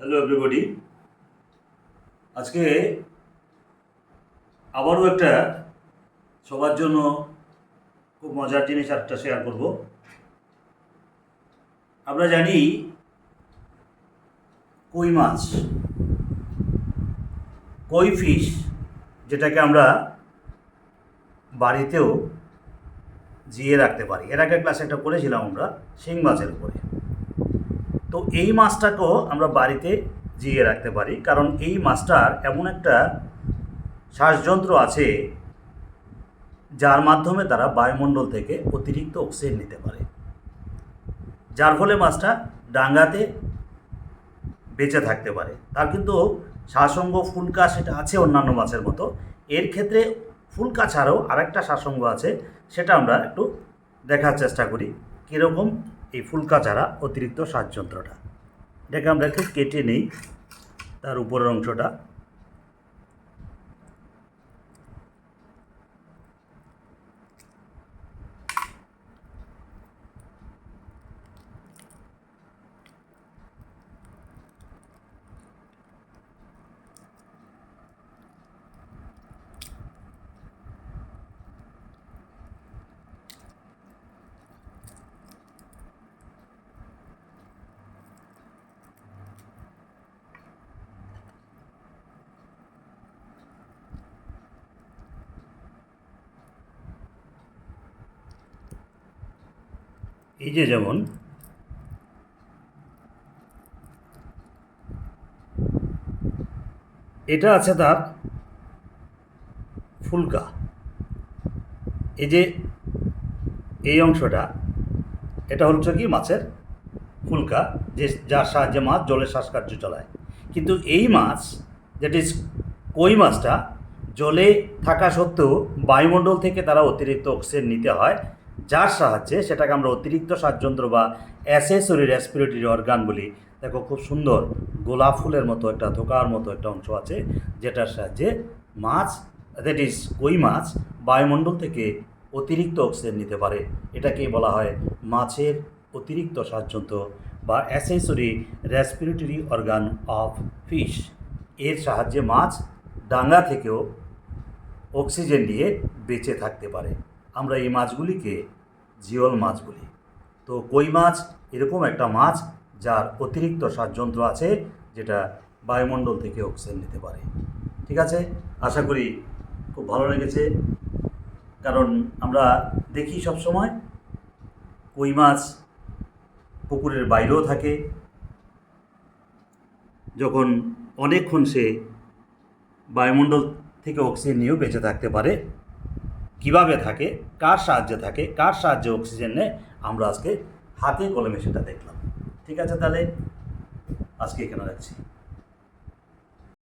Hello everybody আজকে আবারও একটা সবার জন্য খুব মজার জিনিস একটা শেয়ার করব। আমরা জানি কই মাছ, কই ফিশ যেটাকে আমরা বাড়িতেও জিয়ে রাখতে পারি। এর আগে ক্লাসে একটা করেছিলাম আমরা, শিং মাছের উপরে। তো এই মাছটাকেও আমরা বাড়িতে জিয়ে রাখতে পারি, কারণ এই মাছটার এমন একটা শ্বাসযন্ত্র আছে যার মাধ্যমে তারা বায়ুমণ্ডল থেকে অতিরিক্ত অক্সিজেন নিতে পারে। যার ফলে মাছটা ডাঙ্গাতে বেঁচে থাকতে পারে। তার কিন্তু শ্বাসঙ্গ ফুলকা সেটা আছে অন্যান্য মাছের মতো। এর ক্ষেত্রে ফুলকা ছাড়াও আরেকটা শ্বাসঙ্গ আছে, সেটা আমরা একটু দেখার চেষ্টা করি। কীরকম এই ফুলকা ছাড়া অতিরিক্ত শ্বাসযন্ত্রটা এটাকে আমরা একটু কেটে নেই তার উপরের অংশটা। এই যে যেমন, এটা আছে তার ফুলকা। এই যে এই অংশটা, এটা হচ্ছে কি মাছের ফুলকা, যে যার সাহায্যে মাছ জলের শ্বাসকার্য চালায়। কিন্তু এই মাছ যেটি কই মাছটা, জলে থাকা সত্ত্বেও বায়ুমণ্ডল থেকে তারা অতিরিক্ত অক্সিজেন নিতে হয় যার সাহায্যে সেটাকে আমরা অতিরিক্ত শ্বাসযন্ত্র বা অ্যাসেসরি রেসপিরেটরি অর্গান বলি। দেখো খুব সুন্দর গোলাপ ফুলের মতো একটা ধোকার মতো একটা অংশ আছে, যেটার সাহায্যে মাছ দ্যাট ইজ কই মাছ, বায়ুমণ্ডল থেকে অতিরিক্ত অক্সিজেন নিতে পারে। এটাকে বলা হয় মাছের অতিরিক্ত শ্বাসযন্ত্র বা accessory respiratory organ of fish এর সাহায্যে মাছ ডাঙ্গা থেকেও অক্সিজেন নিয়ে বেঁচে থাকতে পারে। আমরা এই মাছগুলিকে জিওল মাছ বলি। তো কই মাছ? এরকম একটা মাছ যার অতিরিক্ত শ্বাসযন্ত্র আছে যেটা বায়ুমণ্ডল থেকে অক্সিজেন নিতে পারে। ঠিক আছে? আশা করি খুব ভালো লেগেছে। কারণ আমরা দেখি সব সময় কই মাছ পুকুরের বাইরেও থাকে। যখন অনেকক্ষণ সে বায়ুমণ্ডল থেকে অক্সিজেন নিয়েও বেঁচে থাকতে পারে কীভাবে থাকে, কার সাহায্যে থাকে, কার সাহায্যে অক্সিজেন নেয়, আমরা আজকে হাতে কলমে সেটা দেখলাম। ঠিক আছে তাহলে? আজকে এখানে রাখছি।